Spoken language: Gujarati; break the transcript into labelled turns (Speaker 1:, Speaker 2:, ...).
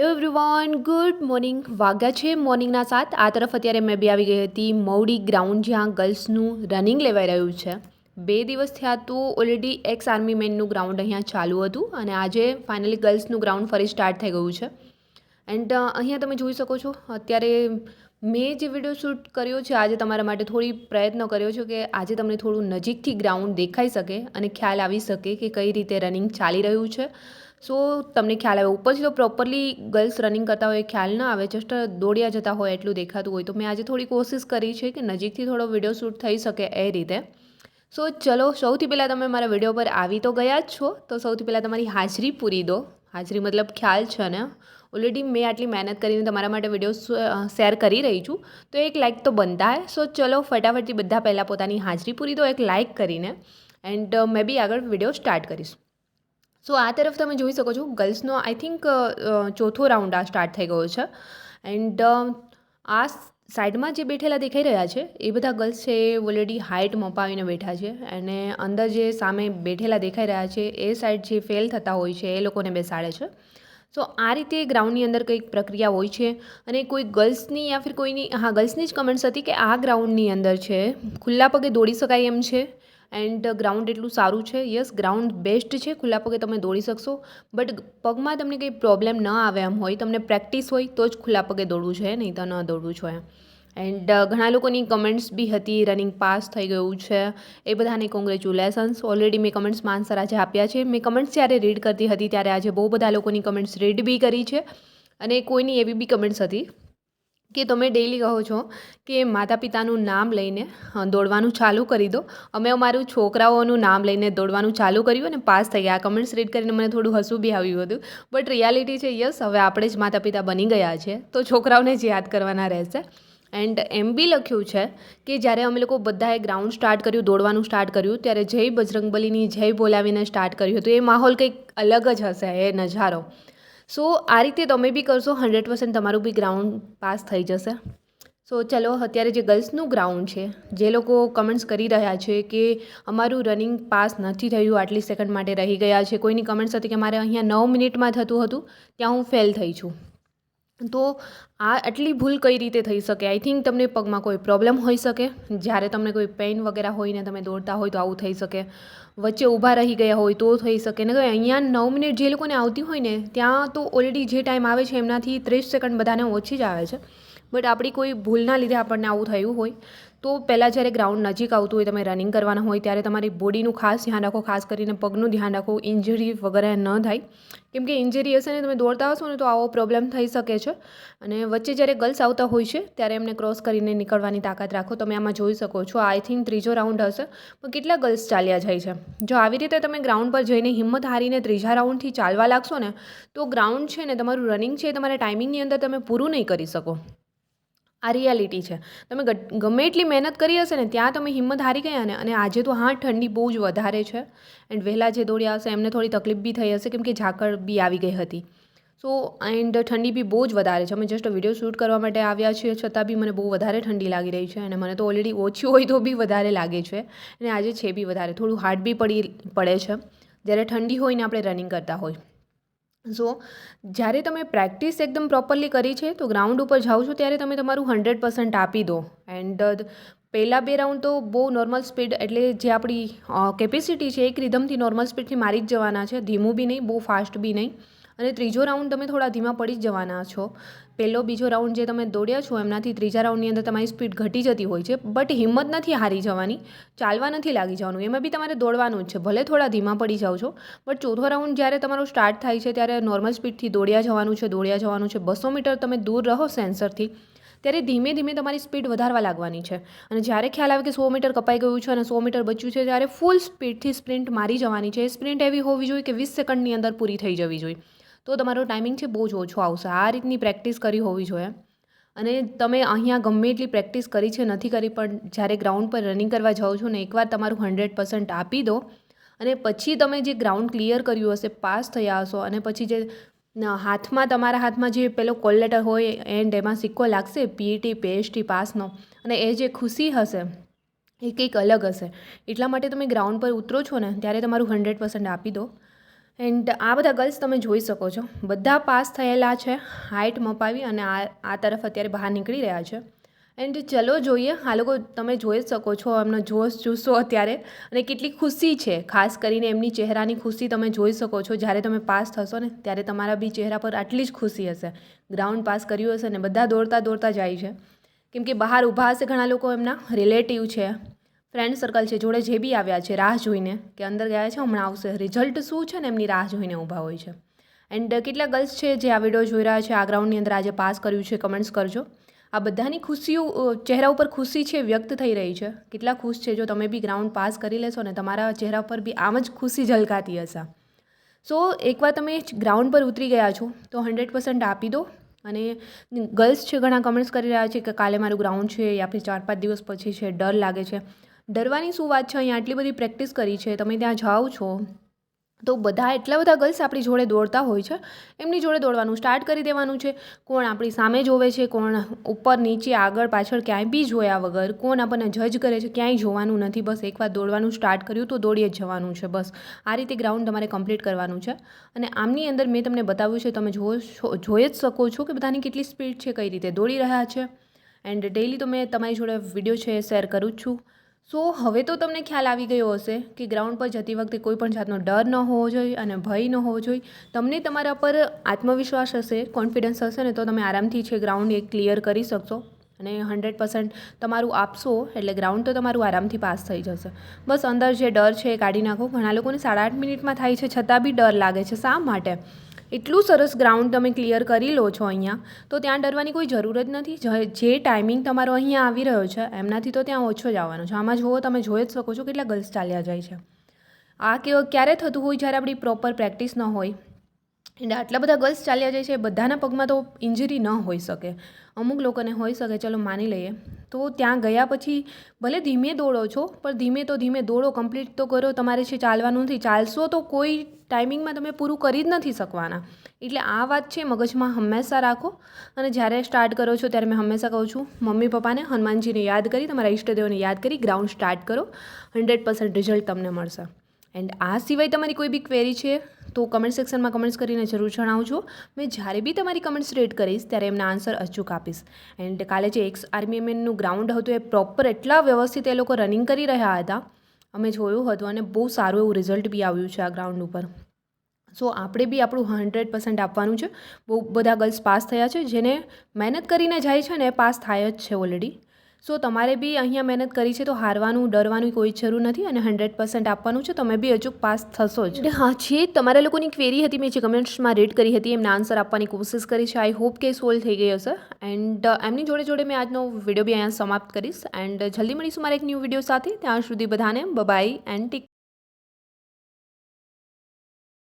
Speaker 1: હેલો એવરીવન ગુડ મોર્નિંગ વાગ્યા છે મોર્નિંગના સાત. આ તરફ અત્યારે મેં બી આવી ગઈ હતી મૌડી ગ્રાઉન્ડ જ્યાં ગર્લ્સનું રનિંગ લેવાઈ રહ્યું છે. બે દિવસ થયા તો ઓલરેડી એક્સ આર્મી મેનનું ગ્રાઉન્ડ અહીંયા ચાલુ હતું અને આજે ફાઇનલી ગર્લ્સનું ગ્રાઉન્ડ ફરી સ્ટાર્ટ થઈ ગયું છે. એન્ડ અહીંયા તમે જોઈ શકો છો, અત્યારે મેં જે વીડિયો શૂટ કર્યો છે, આજે તમારા માટે થોડી પ્રયત્ન કર્યો છે કે આજે તમને થોડું નજીકથી ગ્રાઉન્ડ દેખાઈ શકે અને ખ્યાલ આવી શકે કે કઈ રીતે રનિંગ ચાલી રહ્યું છે. સો તમને ખ્યાલ આવે, ઉપરથી તો પ્રોપરલી ગર્લ્સ રનિંગ કરતા હોય, ખ્યાલ ના આવે જસ્ટ દોડ્યા જતા હોય એટલું દેખાતું હોય. તો મેં આજે થોડી કોશિશ કરી છે કે નજીકથી થોડો વીડિયો શૂટ થઈ શકે એ રીતે. સો ચલો, સૌથી પહેલાં તમે મારા વીડિયો પર આવી તો ગયા જ છો, તો સૌથી પહેલાં તમારી હાજરી પૂરી દો. હાજરી મતલબ ખ્યાલ છે ને. ઓલરેડી મેં આટલી મહેનત કરીને તમારા માટે વીડિયો શેર કરી રહી છું. તો એક લાઇક તો બનતા હે. સો ચલો, ફટાફટથી બધા પહેલાં પોતાની હાજરી પૂરી દો, એક લાઇક કરીને. એન્ડ મેં બી આગળ વીડિયો સ્ટાર્ટ કરીશ. સો આ તરફ તમે જોઈ શકો છો, ગર્લ્સનો આઈ થિંક ચોથો રાઉન્ડ આ સ્ટાર્ટ થઈ ગયો છે. એન્ડ આ સાઈડમાં જે બેઠેલા દેખાઈ રહ્યા છે, એ બધા ગર્લ્સ છે, એ ઓલરેડી હાઇટ મપાવીને બેઠા છે. અને અંદર જે સામે બેઠેલા દેખાઈ રહ્યા છે, એ સાઈડ જે ફેલ થતા હોય છે, એ લોકોને બેસાડે છે. સો આ રીતે ગ્રાઉન્ડની અંદર કંઈક પ્રક્રિયા હોય છે. અને કોઈ ગર્લ્સની યા ફિર કોઈની, હા, ગર્લ્સની જ કમેન્ટ્સ હતી કે આ ગ્રાઉન્ડની અંદર છે. ખુલ્લા પગે દોડી શકાય એમ છે. એન્ડ ગ્રાઉન્ડ એટલું સારું છે. યસ, ગ્રાઉન્ડ બેસ્ટ છે. ખુલ્લા પગે તમે દોડી શકશો. બટ પગમાં તમને કંઈ પ્રોબ્લેમ ન આવે એમ હોય, તમને પ્રેક્ટિસ હોય, તો જ ખુલ્લા પગે દોડવું છે, નહીં તો ન દોડવું એમ એન્ડ ઘણા લોકોની કમેન્ટ્સ બી હતી રનિંગ પાસ થઈ ગયું છે. એ બધાને કોંગ્રેચ્યુલેશન્સ ઓલરેડી મેં કમેન્ટ્સમાં આન્સર આજે આપ્યા છે. મેં કમેન્ટ્સ જ્યારે રીડ કરતી હતી, ત્યારે આજે બહુ બધા લોકોની કમેન્ટ્સ રીડ બી કરી છે. અને કોઈની એવી બી કમેન્ટ્સ હતી. કે તમે ડેઈલી કહો છો કે માતા પિતાનું નામ લઈને દોડવાનું ચાલુ કરી દો. અમે અમારું છોકરાઓનું નામ લઈને દોડવાનું ચાલુ કર્યું અને પાસ થઈ ગયા. કમેન્ટ્સ રીડ કરીને મને થોડું હસવું બી આવ્યું હતું. બટ રિયાલિટી છે યસ હવે આપણે જ માતા પિતા બની ગયા છે. તો છોકરાઓને જ યાદ કરવાના રહેશે. એન્ડ એમ બી લખ્યું છે કે જ્યારે અમે લોકો બધાએ ગ્રાઉન્ડ સ્ટાર્ટ કર્યું, દોડવાનું સ્ટાર્ટ કર્યું, ત્યારે જય બજરંગબલીની જય બોલાવીને સ્ટાર્ટ કર્યું હતું. એ માહોલ કંઈક અલગ જ હશે, એ નજારો. સો આ રીતે તમે બી કરશો, હંડ્રેડ પર્સન્ટ તમારું બી ગ્રાઉન્ડ પાસ થઈ જશે. સો ચલો, અત્યારે જે ગર્લ્સનું ગ્રાઉન્ડ છે, જે લોકો કમેન્ટ્સ કરી રહ્યા છે કે અમારું રનિંગ પાસ નથી થયું, આટલી સેકન્ડ માટે રહી ગયા છે. કોઈની કમેન્ટ્સ હતી કે મારે અહીંયા નવ મિનિટમાં થતું હતું, ત્યાં હું ફેલ થઈ છું. તો આ આટલી ભૂલ કઈ રીતે થઈ શકે? આઈ થિંક તમને પગમાં કોઈ પ્રોબ્લેમ હોઈ શકે. જ્યારે તમને કોઈ પેઇન વગેરે હોય ને તમે દોડતા હોય તો આવું થઈ શકે. વચ્ચે ઊભા રહી ગયા હોય તો થઈ શકે. ને અહીંયા નવ મિનિટ જે લોકોને આવતી હોય ને, ત્યાં તો ઓલરેડી જે ટાઈમ આવે છે એમનાથી ત્રીસ સેકન્ડ બધાને ઓછી જ આવે છે. બટ આપણી કોઈ ભૂલના લીધે આપણને આવું થયું હોય, તો પહેલાં જ્યારે ગ્રાઉન્ડ નજીક આવતું હોય, તમે રનિંગ કરવાના હોય, ત્યારે તમારી બોડીનું ખાસ ધ્યાન રાખો, ખાસ કરીને પગનું ધ્યાન રાખો ઇન્જરી વગેરે ન થાય. કેમ કે ઇન્જરી હશે ને, તમે દોડતા હશો ને, તો આવો પ્રોબ્લેમ થઈ શકે છે. અને વચ્ચે જ્યારે ગર્લ્સ આવતા હોય છે, ત્યારે એમને ક્રોસ કરીને નીકળવાની તાકાત રાખો. તમે આમાં જોઈ શકો છો આઈ થિંક ત્રીજો રાઉન્ડ હશે, પણ કેટલા ગર્લ્સ ચાલ્યા જાય છે. જો આવી રીતે તમે ગ્રાઉન્ડ પર જઈને હિંમત હારીને ત્રીજા રાઉન્ડથી ચાલવા લાગશો ને, તો ગ્રાઉન્ડ છે ને, તમારું રનિંગ છે તમારા ટાઈમિંગની અંદર તમે પૂરું નહીં કરી શકો. આ રિયાલિટી છે. તમે ગમે એટલી મહેનત કરી હશે ને, ત્યાં તમે હિંમત હારી ગયા ને, અને આજે તો હા, ઠંડી બહુ જ વધારે છે. એન્ડ વહેલા જે દોડ્યા હશે, એમને થોડી તકલીફ બી થઈ હશે, કેમ કે ઝાકળ બી આવી ગઈ હતી. સો એન્ડ ઠંડી બી બહુ જ વધારે છે. અમે જસ્ટ વીડિયો શૂટ કરવા માટે આવ્યા છીએ, છતાં બી મને બહુ વધારે ઠંડી લાગી રહી છે, અને મને તો ઓલરેડી ઓછી હોય તો બી વધારે લાગે છે, અને આજે છે બી વધારે. થોડું હાર્ડ બી પડી, પડે છે. જ્યારે ઠંડી હોય ને, આપણે રનિંગ કરતા હોય. સો જ્યારે તમે પ્રેક્ટિસ એકદમ પ્રોપરલી કરી છે, તો ગ્રાઉન્ડ ઉપર જાઓ છો, ત્યારે તમે તમારું હંડ્રેડ પર્સન્ટ આપી દો. એન્ડ પહેલાં બે રાઉન્ડ તો બહુ નોર્મલ સ્પીડ એટલે જે આપણી કેપેસિટી છે, એક રિધમથી નોર્મલ સ્પીડથી મારી જ જવાના છે. ધીમું બી નહીં, બહુ ફાસ્ટ બી નહીં. અને ત્રીજો રાઉન્ડ તમે થોડા ધીમા પડી જ જવાના છો. પહેલો બીજો રાઉન્ડ જે તમે દોડ્યા છો, એમનાથી ત્રીજા રાઉન્ડની અંદર તમારી સ્પીડ ઘટી જતી હોય છે બટ હિંમત નથી હારી જવાની, ચાલવા નથી લાગી જવાનું. એમાં બી તમારે દોડવાનું જ છે, ભલે થોડા ધીમા પડી જાઓ છો બટ ચોથો રાઉન્ડ જ્યારે તમારો સ્ટાર્ટ થાય છે, ત્યારે નોર્મલ સ્પીડથી દોડ્યા જવાનું છે, દોડ્યા જવાનું છે, બસો મીટર તમે દૂર રહો સેન્સરથી ત્યારે ધીમે ધીમે તમારી સ્પીડ વધારવા લાગવાની છે. અને જ્યારે ખ્યાલ આવે કે સો મીટર કપાઈ ગયું છે અને સો મીટર બચ્યું છે, ત્યારે ફૂલ સ્પીડથી સ્પ્રિન્ટ મારી જવાની છે. સ્પ્રિન્ટ એવી હોવી જોઈએ કે વીસ સેકન્ડની અંદર પૂરી થઈ જવી જોઈએ. તો તમારો ટાઈમિંગ છે બહુ જ ઓછો આવશે. આ રીતની પ્રેક્ટિસ કરી હોવી જોઈએ. અને તમે અહીંયા ગમે એટલી પ્રેક્ટિસ કરી છે, નથી કરી, પણ જ્યારે ગ્રાઉન્ડ પર રનિંગ કરવા જાઓ છો ને, એકવાર તમારું હંડ્રેડ પર્સન્ટ આપી દો. અને પછી તમે જે ગ્રાઉન્ડ ક્લિયર કર્યું હશે, પાસ થયા હશો, અને પછી જે હાથમાં, તમારા હાથમાં જે પેલો કોલ લેટર હોય એન્ડ એમાં સિક્કો લાગશે પીઈટી પીએચટી પાસનો અને એ જે ખુશી હશે, એ કંઈક અલગ હશે. એટલા માટે તમે ગ્રાઉન્ડ પર ઉતરો છો ને, ત્યારે તમારું હંડ્રેડ પર્સન્ટ આપી દો. એન્ડ આ બધા ગર્લ્સ તમે જોઈ શકો છો. બધા પાસ થયેલા છે હાઇટ મપાવી અને આ આ તરફ અત્યારે બહાર નીકળી રહ્યા છે. એન્ડ ચલો જોઈએ, આ લોકો તમે જોઈ શકો છો, એમનો જોશ જુસ્સો અત્યારે. અને કેટલી ખુશી છે, ખાસ કરીને એમની ચહેરાની ખુશી તમે જોઈ શકો છો. જ્યારે તમે પાસ થશો ને, ત્યારે તમારા બી ચહેરા પર આટલી જ ખુશી હશે. ગ્રાઉન્ડ પાસ કર્યું હશે ને, બધા દોડતા દોડતા જાય છે. કેમ કે બહાર ઊભા હશે ઘણા લોકો એમના, રિલેટિવ છે. ફ્રેન્ડ સર્કલ છે, જોડે જે બી આવ્યા છે, રાહ જોઈને કે અંદર ગયા છે, હમણાં આવશે. રિઝલ્ટ શું છે ને એમની રાહ જોઈને ઊભા હોય છે. એન્ડ કેટલા ગર્લ્સ છે જે આ વીડિયો જોઈ રહ્યા છે, આ ગ્રાઉન્ડની અંદર આજે પાસ કર્યું છે કમેન્ટ્સ કરજો. આ બધાની ખુશીઓ ચહેરા ઉપર ખુશી છે, વ્યક્ત થઈ રહી છે. કેટલા ખુશ છે જો તમે બી ગ્રાઉન્ડ પાસ કરી લેશો ને તમારા ચહેરા પર બી આમ જ ખુશી ઝલકાતી હશે. સો એકવાર તમે ગ્રાઉન્ડ પર ઉતરી ગયા છો, તો હંડ્રેડ પર્સન્ટ આપી દો. અને ગર્લ્સ છે, ઘણા કમેન્ટ્સ કરી રહ્યા છે કે કાલે મારું ગ્રાઉન્ડ છે, યા ફિર ચાર પાંચ દિવસ પછી છે, ડર લાગે છે. ડરવાની શું વાત છે? અહીંયા આટલી બધી પ્રેક્ટિસ કરી છે, તમે ત્યાં જાઓ છો. તો બધા એટલા બધા ગર્લ્સ આપણી જોડે દોડતા હોય છે. એમની જોડે દોડવાનું સ્ટાર્ટ કરી દેવાનું છે. કોણ આપણી સામે જોવે છે, કોણ ઉપર, નીચે, આગળ, પાછળ ક્યાંય બી જોયા વગર, કોણ આપણને જજ કરે છે, ક્યાંય જોવાનું નથી. બસ એકવાર દોડવાનું સ્ટાર્ટ કર્યું તો દોડીએ જ જવાનું છે, બસ. આ રીતે ગ્રાઉન્ડ તમારે કમ્પ્લીટ કરવાનું છે. અને આમની અંદર મેં તમને બતાવ્યું છે, તમે જોવો જોઈ જ શકો છો કે બધાની કેટલી સ્પીડ છે, કઈ રીતે દોડી રહ્યા છે. એન્ડ ડેઈલી તો મેં તમારી જોડે વીડિયો છે, શેર કરું જ છું. સો હવે તો તમને ખ્યાલ આવી ગયો હશે કે ગ્રાઉન્ડ પર જતી વખતે કોઈ પણ જાતનો ડર ન હોવો જોઈએ અને ભય ન હોવો જોઈએ. તમને તમારા પર આત્મવિશ્વાસ હશે, કોન્ફિડન્સ હશે ને તો તમે આરામથી છે ગ્રાઉન્ડ એક ક્લિયર કરી શકશો અને હંડ્રેડ પર્સન્ટ તમારું આપશો એટલે ગ્રાઉન્ડ તો તમારું આરામથી પાસ થઈ જશે. બસ અંદર જે ડર છે એ કાઢી નાખો. ઘણા લોકોને સાડા આઠ મિનિટમાં થાય છે છતાં બી ડર લાગે છે. શા માટે? એટલું સરસ ગ્રાઉન્ડ તમે ક્લિયર કરી લો છો અહીંયા, તો ત્યાં ડરવાની કોઈ જરૂર જ નથી. જે ટાઈમિંગ તમારો અહીંયા આવી રહ્યો છે, એમનાથી તો ત્યાં ઓછો જ આવવાનો છે. આમાં જુઓ, તમે જોઈ જ શકો છો કેટલા ગર્લ્સ ચાલ્યા જાય છે. આ કે ક્યારે થતું હોય જ્યારે આપણી પ્રોપર પ્રેક્ટિસ ન હોય, એટલે આટલા બધા ગર્લ્સ ચાલ્યા જાય છે બધાના પગમાં તો ઇન્જરી ન હોઈ શકે. અમુક લોકોને હોઈ શકે, ચલો માની લઈએ. તો ત્યાં ગયા પછી ભલે ધીમે દોડો છો, પણ ધીમે તો ધીમે દોડો કમ્પ્લીટ તો કરો. તમારે છે ચાલવાનું નથી. ચાલશો તો કોઈ ટાઈમિંગમાં તમે પૂરું કરી જ નથી શકવાના. એટલે આ વાત છે મગજમાં હંમેશા રાખો. અને જ્યારે સ્ટાર્ટ કરો છો ત્યારે મેં હંમેશા કહું છું, મમ્મી પપ્પાને હનુમાનજીને યાદ કરી, તમારા ઈષ્ટદેવને યાદ કરી ગ્રાઉન્ડ સ્ટાર્ટ કરો. હંડ્રેડ પર્સન્ટ રિઝલ્ટ તમને મળશે. એન્ડ આ સિવાય તમારી કોઈ બી ક્વેરી છે? તો કમેન્ટ સેક્શનમાં કમેન્ટ્સ કરીને જરૂર જણાવજો. મેં જ્યારે બી તમારી કમેન્ટ્સ રેડ કરીશ, ત્યારે એમના આન્સર અચૂક આપીશ. એન્ડ કાલે જે એક્સ આર્મી મેનનું ગ્રાઉન્ડ હતું, એ પ્રોપર એટલા વ્યવસ્થિત એ લોકો રનિંગ કરી રહ્યા હતા. અમે જોયું હતું અને બહુ સારું એવું રિઝલ્ટ બી આવ્યું છે આ ગ્રાઉન્ડ ઉપર. સો આપણે બી આપણું હંડ્રેડ પર્સન્ટ આપવાનું છે. બહુ બધા ગર્લ્સ પાસ થયા છે, જેને મહેનત કરીને જાય છે ને પાસ થાય જ છે ઓલરેડી સો તમારે બી અહીંયા મહેનત કરી છે તો હારવાનું, ડરવાનું કોઈ જરૂર નથી અને હંડ્રેડ પર્સન્ટ આપવાનું છે. તમે બી અચૂક પાસ થશો જ. હા જે તમારા લોકોની ક્વેરી હતી, મેં જે કમેન્ટ્સમાં રીડ કરી હતી, એમના આન્સર આપવાની કોશિશ કરી છે. આઈ હોપ કે સોલ્વ થઈ ગઈ હશે એન્ડ એમની જોડે જોડે મેં આજનો વીડિયો બી અહીંયા સમાપ્ત કરીશ. એન્ડ જલ્દી મળીશું મારા એક ન્યૂ વીડિયો સાથે. ત્યાં સુધી બધાને બબાઈ એન્ડ ટીક